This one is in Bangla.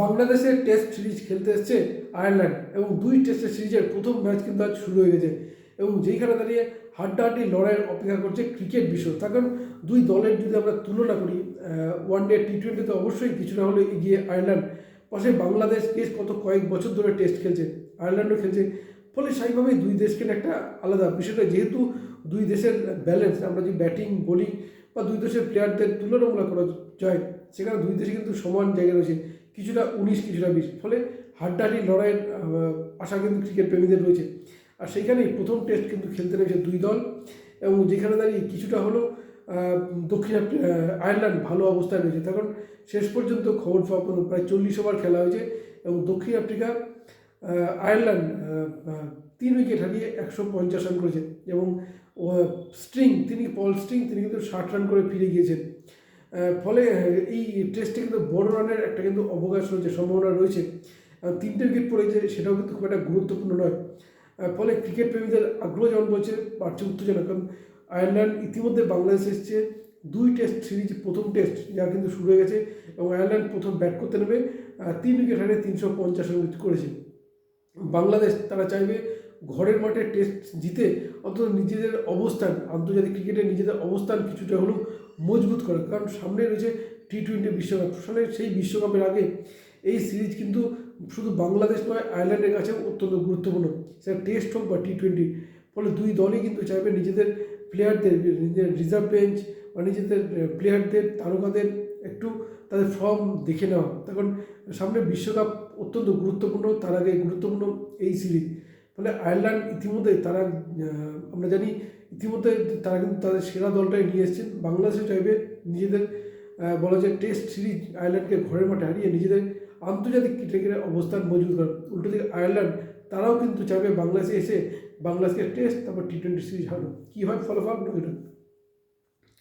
বাংলাদেশের টেস্ট সিরিজ খেলতে এসছে আয়ারল্যান্ড এবং দুই টেস্টের সিরিজের প্রথম ম্যাচ কিন্তু আজ শুরু হয়ে গেছে এবং যেইখানে দাঁড়িয়ে হাড্ডাহাড্ডি লড়াইয়ের অপেক্ষা করছে ক্রিকেট বিশ্ব তার কারণ দুই দলের যদি আমরা তুলনা করি ওয়ান ডে টি টোয়েন্টিতে অবশ্যই কিছুটা হলে এগিয়ে আয়ারল্যান্ড। পাশে বাংলাদেশ বেশ কত কয়েক বছর ধরে টেস্ট খেলছে, আয়ারল্যান্ডও খেলছে। ফলে স্বাভাবিকভাবেই দুই দেশকে একটা আলাদা বিষয়টা। যেহেতু দুই দেশের ব্যালেন্স আমরা যে ব্যাটিং বোলিং বা দুই দেশের প্লেয়ারদের তুলনামূলক করা যায়, সেখানে দুই দেশে কিন্তু সমান জায়গায় রয়েছে। কিছুটা উনিশ কিছুটা বিশ। ফলে হাড্ডাহাড্ডি লড়াইয়ের আশা কিন্তু ক্রিকেট প্রেমীদের রয়েছে। আর সেইখানেই প্রথম টেস্ট কিন্তু খেলতে নেমেছে দুই দল এবং যেখানে দাঁড়িয়ে কিছুটা আহ, দক্ষিণ আয়ারল্যান্ড ভালো অবস্থায় রয়েছে। তখন শেষ পর্যন্ত খবর পাওয়া প্রায় চল্লিশ ওভার খেলা হয়েছে এবং দক্ষিণ আফ্রিকা আয়ারল্যান্ড তিন উইকেট হারিয়ে একশো পঞ্চাশ রান করেছে এবং স্ট্রিং তিনি পল স্ট্রিং তিনি কিন্তু ষাট রান করে ফিরে গিয়েছেন। ফলে এই টেস্টে কিন্তু বড় রানের একটা কিন্তু অবকাশ রয়েছে, সম্ভাবনা রয়েছে। তিনটে উইকেট পড়েছে, সেটাও কিন্তু খুব একটা গুরুত্বপূর্ণ নয়। ফলে ক্রিকেট প্রেমীদের আগ্রহ যেমন বলছে, বাড়ছে উত্তেজনা। কারণ আয়ারল্যান্ড ইতিমধ্যে বাংলাদেশ এসছে, দুই টেস্ট সিরিজ প্রথম টেস্ট যা কিন্তু শুরু হয়ে গেছে এবং আয়ারল্যান্ড প্রথম ব্যাট করতে নেবে তিন উইকেট হারিয়ে তিনশো পঞ্চাশ রান করেছে। বাংলাদেশ তারা চাইবে ঘরের মাঠে টেস্ট জিতে, অন্তত নিজেদের অবস্থান, আন্তর্জাতিক ক্রিকেটে নিজেদের অবস্থান কিছুটা হলেও মজবুত করে। কারণ সামনে রয়েছে টি টোয়েন্টি বিশ্বকাপ। ফলে সেই বিশ্বকাপের আগে এই সিরিজ কিন্তু শুধু বাংলাদেশ নয়, আয়ারল্যান্ডের কাছে অত্যন্ত গুরুত্বপূর্ণ। সেটা টেস্ট হোক বা টি টোয়েন্টি ফলে দুই দলই কিন্তু চাইবে নিজেদের প্লেয়ারদের নিজেদের রিজার্ভ বেঞ্চ বা নিজেদের প্লেয়ারদের তারকাদের একটু তাদের ফর্ম দেখে নেওয়া। তখন সামনে বিশ্বকাপ অত্যন্ত গুরুত্বপূর্ণ, তার আগে গুরুত্বপূর্ণ এই সিরিজ। ফলে আয়ারল্যান্ড ইতিমধ্যে তারা আমরা জানি ইতিমধ্যে তারা কিন্তু তাদের সেরা দলটাই নিয়ে এসেছেন। বাংলাদেশে চাইবে নিজেদের বলা যায় টেস্ট সিরিজ আয়ারল্যান্ডকে ঘরের মাঠে হারিয়ে নিজেদের আন্তর্জাতিক ক্রিকেটের অবস্থান মজবুত করেন। উল্টো দিকে আয়ারল্যান্ড তারাও কিন্তু চাইবে বাংলাদেশে এসে বাংলাদেশকে টেস্ট তারপর টি টোয়েন্টি সিরিজ হারানো। কী হয় ফলাফল?